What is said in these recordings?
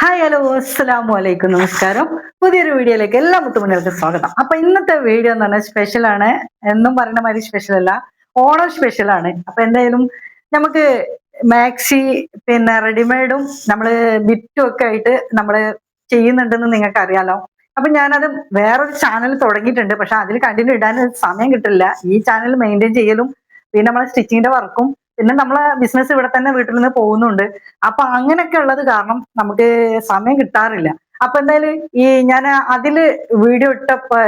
Hi hello അസ്സാം വലൈക്കും നമസ്കാരം. പുതിയൊരു വീഡിയോയിലേക്ക് എല്ലാ മുത്തുമണികൾക്കും സ്വാഗതം. അപ്പൊ ഇന്നത്തെ വീഡിയോ എന്ന് പറഞ്ഞാൽ സ്പെഷ്യൽ ആണ്. എന്നും പറയുന്ന മാതിരി സ്പെഷ്യൽ അല്ല. ഓണം സ്പെഷ്യൽ ആണ്. അപ്പൊ എന്തായാലും നമുക്ക് മാക്സി പിന്നെ റെഡിമെയ്ഡും നമ്മൾ ബിറ്റും ഒക്കെ ആയിട്ട് നമ്മൾ ചെയ്യുന്നുണ്ടെന്ന് നിങ്ങൾക്ക് അറിയാലോ അപ്പൊ ഞാനത് വേറൊരു ചാനൽ തുടങ്ങിയിട്ടുണ്ട്. പക്ഷെ അതിൽ കണ്ടിന്യൂ ഇടാൻ സമയം കിട്ടില്ല. ഈ ചാനൽ മെയിന്റെയിൻ ചെയ്യലും പിന്നെ നമ്മളെ സ്റ്റിച്ചിങ്ങിന്റെ വർക്കും പിന്നെ നമ്മളെ ബിസിനസ് ഇവിടെ തന്നെ വീട്ടിൽ നിന്ന് പോകുന്നുണ്ട്. അപ്പൊ അങ്ങനെയൊക്കെ ഉള്ളത് കാരണം നമുക്ക് സമയം കിട്ടാറില്ല. അപ്പൊ എന്തായാലും ഈ ഞാൻ അതിൽ വീഡിയോ ഇട്ടപ്പോ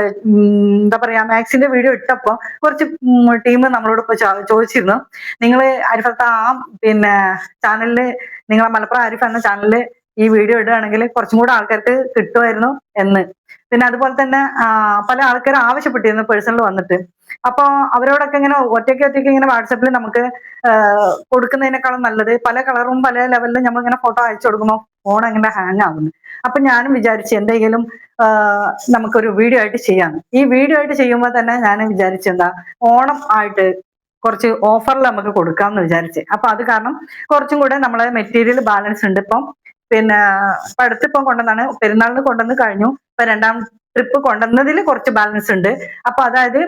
എന്താ പറയാ മാക്സിന്റെ വീഡിയോ ഇട്ടപ്പോ കുറച്ച് ടീം നമ്മളോട് ഇപ്പൊ ചോദിച്ചിരുന്നു. നിങ്ങൾ അരിഫത്ത ആ പിന്നെ ചാനലിൽ നിങ്ങളെ മലപ്പുറം അരിഫ് എന്ന ചാനലിൽ ഈ വീഡിയോ ഇടുകയാണെങ്കിൽ കുറച്ചും കൂടെ ആൾക്കാർക്ക് കിട്ടുമായിരുന്നു എന്ന്. പിന്നെ അതുപോലെ തന്നെ പല ആൾക്കാരും ആവശ്യപ്പെട്ടിരുന്നു പേഴ്സണൽ വന്നിട്ട്. അപ്പൊ അവരോടൊക്കെ ഇങ്ങനെ ഒറ്റയ്ക്ക് ഒറ്റയ്ക്ക് ഇങ്ങനെ വാട്സപ്പിൽ നമുക്ക് കൊടുക്കുന്നതിനേക്കാളും നല്ലത് പല കളറും പല ലെവലിലും നമ്മൾ ഇങ്ങനെ ഫോട്ടോ അയച്ചു കൊടുക്കുമ്പോൾ ഫോൺ അങ്ങനെ ഹാങ് ആകുന്നു അപ്പൊ ഞാനും വിചാരിച്ചു എന്തെങ്കിലും നമുക്കൊരു വീഡിയോ ആയിട്ട് ചെയ്യാന്ന്. ഈ വീഡിയോ ആയിട്ട് ചെയ്യുമ്പോൾ തന്നെ ഞാൻ വിചാരിച്ചെന്താ ഓണം ആയിട്ട് കുറച്ച് ഓഫറിൽ നമുക്ക് കൊടുക്കാമെന്ന് വിചാരിച്ച്. അപ്പൊ അത് കാരണം കുറച്ചും കൂടെ നമ്മളെ മെറ്റീരിയൽ ബാലൻസ് ഉണ്ട്. ഇപ്പം പിന്നെ അടുത്തിപ്പം കൊണ്ടുവന്നാണ് പെരുന്നാളിന് കൊണ്ടുവന്ന് കഴിഞ്ഞു. ഇപ്പൊ രണ്ടാം ട്രിപ്പ് കൊണ്ടുവന്നതിൽ കുറച്ച് ബാലൻസ് ഉണ്ട്. അപ്പൊ അതായത്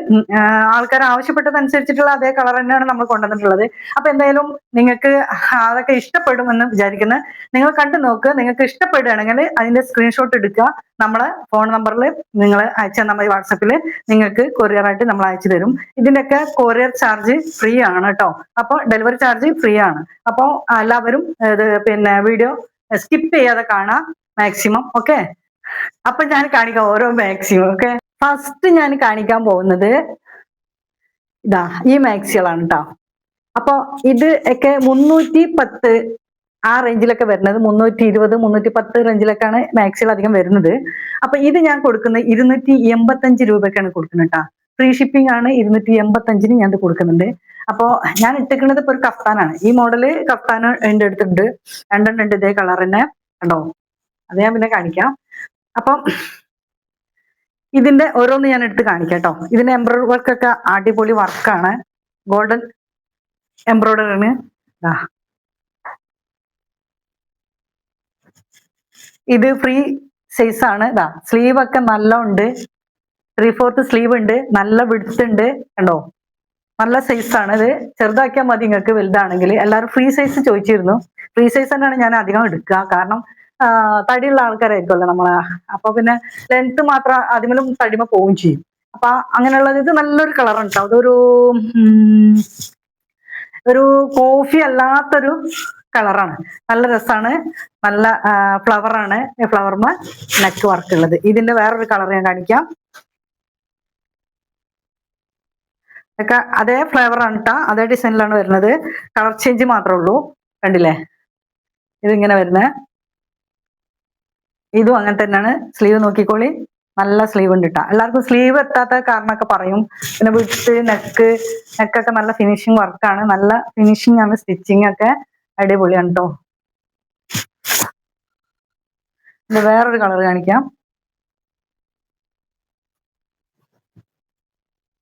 ആൾക്കാർ ആവശ്യപ്പെട്ടതനുസരിച്ചിട്ടുള്ള അതേ കളർ തന്നെയാണ് നമ്മൾ കൊണ്ടുവന്നിട്ടുള്ളത്. അപ്പൊ എന്തായാലും നിങ്ങൾക്ക് അതൊക്കെ ഇഷ്ടപ്പെടുമെന്ന് വിചാരിക്കുന്നത് നിങ്ങൾ കണ്ടു നോക്ക് നിങ്ങൾക്ക് ഇഷ്ടപ്പെടുകയാണെങ്കിൽ അതിന്റെ സ്ക്രീൻഷോട്ട് എടുക്കുക. നമ്മളെ ഫോൺ നമ്പറിൽ നിങ്ങൾ അയച്ചു തന്നാൽ വാട്സപ്പിൽ നിങ്ങൾക്ക് കൊറിയർ ആയിട്ട് നമ്മൾ അയച്ചു തരും. ഇതിന്റെയൊക്കെ കൊറിയർ ചാർജ് ഫ്രീ ആണ് കേട്ടോ. അപ്പോൾ ഡെലിവറി ചാർജ് ഫ്രീ ആണ്. അപ്പോൾ എല്ലാവരും ഇത് പിന്നെ വീഡിയോ സ്കിപ്പ് ചെയ്യാതെ കാണാം മാക്സിമം ഓക്കെ അപ്പൊ ഞാൻ കാണിക്കാം ഓരോ മാക്സിയും ഓക്കെ ഫസ്റ്റ് ഞാൻ കാണിക്കാൻ പോകുന്നത് ഇതാ ഈ മാക്സികളാണ് കേട്ടോ അപ്പൊ ഇത് ഒക്കെ മുന്നൂറ്റി പത്ത് ആ റേഞ്ചിലൊക്കെ വരുന്നത് മുന്നൂറ്റി ഇരുപത് മുന്നൂറ്റി പത്ത് റേഞ്ചിലൊക്കെയാണ് മാക്സികൾ അധികം വരുന്നത്. അപ്പൊ ഇത് ഞാൻ കൊടുക്കുന്നത് ഇരുന്നൂറ്റി എൺപത്തഞ്ച് രൂപയ്ക്കാണ് കൊടുക്കുന്നത് കേട്ടോ ഫ്രീ ഷിപ്പിംഗ് ആണ് ഇരുന്നൂറ്റി എൺപത്തഞ്ചിന് ഞാൻ ഇത് കൊടുക്കുന്നുണ്ട്. അപ്പോ ഞാൻ ഇട്ടിക്കുന്നത് ഇപ്പൊ ഒരു കഫ്താനാണ് ഈ മോഡൽ കഫ്താൻ എന്റെ അടുത്തുണ്ട്. രണ്ടെണ്ണം ഉണ്ട് ഇതേ കളർ തന്നെ. കണ്ടോ? അത് ഞാൻ പിന്നെ കാണിക്കാം. അപ്പം ഇതിന്റെ ഓരോന്ന് ഞാൻ എടുത്ത് കാണിക്കാം കേട്ടോ ഇതിന്റെ എംബ്രോയിഡറി വർക്കൊക്കെ അടിപൊളി വർക്കാണ് ഗോൾഡൻ എംബ്രോയ്ഡറി ആണ്. ദാ. ഇത് ഫ്രീ സൈസ് ആണ്. ഇതാ സ്ലീവ് ഒക്കെ നല്ല ഉണ്ട്. ത്രീ ഫോർത്ത് സ്ലീവ് ഉണ്ട്. നല്ല വിടുത്ത് ഉണ്ട്. കണ്ടോ? നല്ല സൈസ് ആണ് ഇത്. ചെറുതാക്കിയാൽ മതി നിങ്ങൾക്ക് വലുതാണെങ്കിൽ. എല്ലാവരും ഫ്രീ സൈസ് ചോദിച്ചിരുന്നു. ഫ്രീ സൈസ് തന്നെയാണ് ഞാൻ അധികം എടുക്കുക. കാരണം തടിയുള്ള ആൾക്കാരായിരിക്കുമല്ലോ നമ്മളെ? അപ്പൊ പിന്നെ ലെങ്ത് മാത്രം അതിമലും തടിമ പോവുകയും ചെയ്യും. അപ്പൊ അങ്ങനെയുള്ളത് ഇത് നല്ലൊരു കളർ ഉണ്ട് ട്ടോ. അതൊരു ഒരു കോഫി അല്ലാത്തൊരു കളറാണ് നല്ല രസമാണ് നല്ല ഫ്ലവറാണ് ഫ്ലവർമ നെക്ക് വർക്ക് ഉള്ളത്. ഇതിന്റെ വേറൊരു കളർ ഞാൻ കാണിക്കാം. ഒക്കെ അതേ ഫ്ലേവർ ആണ് കേട്ടോ അതേ ഡിസൈനിലാണ് വരുന്നത്. കളർ ചേഞ്ച് മാത്രമേ ഉള്ളൂ. കണ്ടില്ലേ? ഇതിങ്ങനെ വരുന്നത് ഇതും അങ്ങനെ തന്നെയാണ്. സ്ലീവ് നോക്കിക്കോളി. നല്ല സ്ലീവ് ഉണ്ട് കേട്ടോ എല്ലാവർക്കും സ്ലീവ് എത്താത്ത കാരണമൊക്കെ പറയും. പിന്നെ വിട്ട് നെക്ക് നെക്കൊക്കെ നല്ല ഫിനിഷിങ് വർക്കാണ് നല്ല ഫിനിഷിങ് ആണ് സ്റ്റിച്ചിങ് ഒക്കെ അടിപൊളിയാണ് കേട്ടോ ഇത് വേറൊരു കളർ കാണിക്കാം.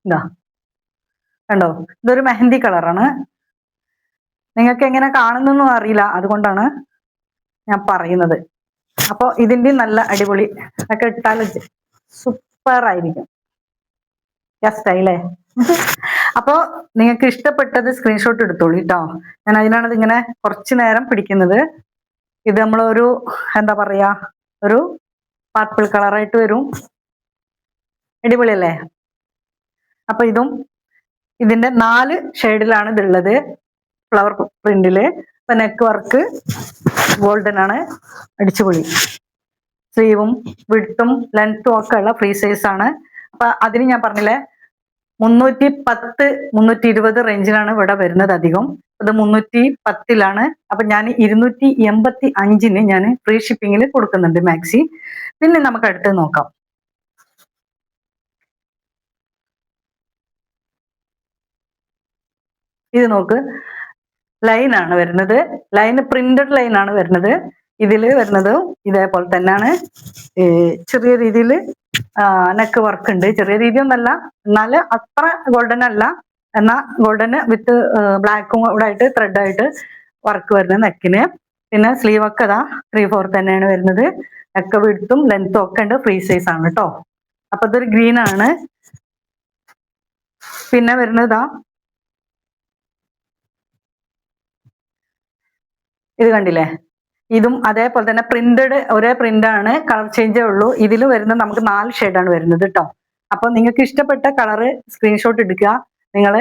ഇതാ. കണ്ടോ? ഇതൊരു മെഹന്തി കളറാണ് നിങ്ങൾക്ക് എങ്ങനെ കാണുന്നൊന്നും അറിയില്ല. അതുകൊണ്ടാണ് ഞാൻ പറയുന്നത്. അപ്പൊ ഇതിന്റെ നല്ല അടിപൊളി ഒക്കെ ഇട്ടാൽ സൂപ്പർ ആയിരിക്കും. സ്റ്റൈലേ അപ്പോ നിങ്ങൾക്ക് ഇഷ്ടപ്പെട്ടത് സ്ക്രീൻഷോട്ട് എടുത്തോളൂ കേട്ടോ ഞാൻ അതിനാണ് ഇങ്ങനെ കുറച്ചു നേരം പിടിക്കുന്നത്. ഇത് നമ്മളൊരു എന്താ പറയാ ഒരു പർപ്പിൾ കളറായിട്ട് വരും. അടിപൊളിയല്ലേ അപ്പൊ ഇതും ഇതിന്റെ നാല് ഷെയ്ഡിലാണ് ഇതുള്ളത്. ഫ്ലവർ പ്രിന്റിൽ നെക്ക് വർക്ക് ഗോൾഡൻ ആണ് അടിച്ചുപൊളി. സ്ലീവും വിട്ടും ലെങ്ത്തും ഒക്കെ ഉള്ള ഫ്രീ സൈസ് ആണ്. അപ്പൊ അതിന് ഞാൻ പറഞ്ഞില്ലേ മുന്നൂറ്റി പത്ത് മുന്നൂറ്റി ഇരുപത് റേഞ്ചിലാണ് ഇവിടെ വരുന്നത് അധികം. അത് മുന്നൂറ്റി പത്തിലാണ് അപ്പൊ ഞാൻ ഇരുന്നൂറ്റി എൺപത്തി അഞ്ചിന് ഞാൻ ഫ്രീ ഷിപ്പിങ്ങിൽ കൊടുക്കുന്നുണ്ട് മാക്സി. പിന്നെ നമുക്ക് അടുത്ത് നോക്കാം. ഇത് നോക്ക്. ലൈൻ ആണ് വരുന്നത്. ലൈൻ പ്രിന്റഡ് ലൈൻ ആണ് വരുന്നത്. ഇതിൽ വരുന്നത് ഇതേപോലെ തന്നെയാണ്. ചെറിയ രീതിയിൽ നെക്ക് വർക്ക് ഉണ്ട്. ചെറിയ രീതിയൊന്നല്ല എന്നാൽ അത്ര ഗോൾഡൻ അല്ല. എന്നാൽ ഗോൾഡന് വിത്ത് ബ്ലാക്കും കൂടെ ആയിട്ട് ത്രെഡ് ആയിട്ട് വർക്ക് വരുന്ന നെക്കിന് പിന്നെ സ്ലീവ് ഒക്കെ അതാ ത്രീ ഫോർ തന്നെയാണ് വരുന്നത്. നെക്ക് വിടുത്തും ലെങ്ത്തും ഒക്കെ ഉണ്ട്. ഫ്രീ സൈസ് ആണ് കേട്ടോ അപ്പൊ ഇതൊരു ഗ്രീൻ ആണ്. പിന്നെ വരുന്നത് ഇത് കണ്ടില്ലേ? ഇതും അതേപോലെ തന്നെ പ്രിന്റഡ് ഒരേ പ്രിന്റ് ആണ് കളർ ചേഞ്ചേ ഉള്ളൂ. ഇതിൽ വരുന്നത് നമുക്ക് നാല് ഷെയ്ഡാണ് വരുന്നത് കേട്ടോ അപ്പൊ നിങ്ങൾക്ക് ഇഷ്ടപ്പെട്ട കളറ് സ്ക്രീൻഷോട്ട് എടുക്കുക. നിങ്ങൾ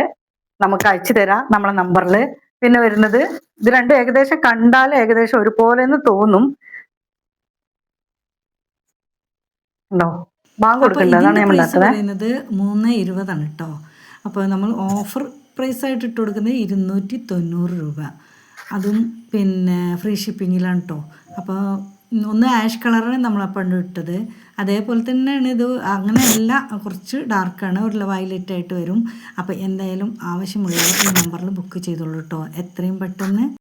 നമുക്ക് അയച്ചു തരാം നമ്മളെ നമ്പറിൽ പിന്നെ വരുന്നത് ഇത് രണ്ടും ഏകദേശം കണ്ടാൽ ഏകദേശം ഒരുപോലെ എന്ന് തോന്നും. ഉണ്ടോ? ബാങ്ക് കൊടുക്കണ്ട അതാണ് ഞാൻ പറയുന്നത് മൂന്ന് ഇരുപതാണ് കേട്ടോ അപ്പോൾ നമ്മൾ ഓഫർ പ്രൈസ് ആയിട്ട് ഇട്ട് കൊടുക്കുന്നത് ഇരുന്നൂറ്റി തൊണ്ണൂറ് രൂപ. അതും പിന്നെ ഫ്രീ ഷിപ്പിങ്ങിലാണ് കേട്ടോ അപ്പോൾ ഒന്ന് ആഷ് കളറാണ് നമ്മൾ ഇട്ടത്. അതേപോലെ തന്നെയാണ് ഇത് അങ്ങനെയല്ല കുറച്ച് ഡാർക്കാണ് ഒരു വയലറ്റ് ആയിട്ട് വരും. അപ്പോൾ എന്തായാലും ആവശ്യമുള്ളവർ ഈ നമ്പറിൽ ബുക്ക് ചെയ്തോളൂ കേട്ടോ എത്രയും പെട്ടെന്ന്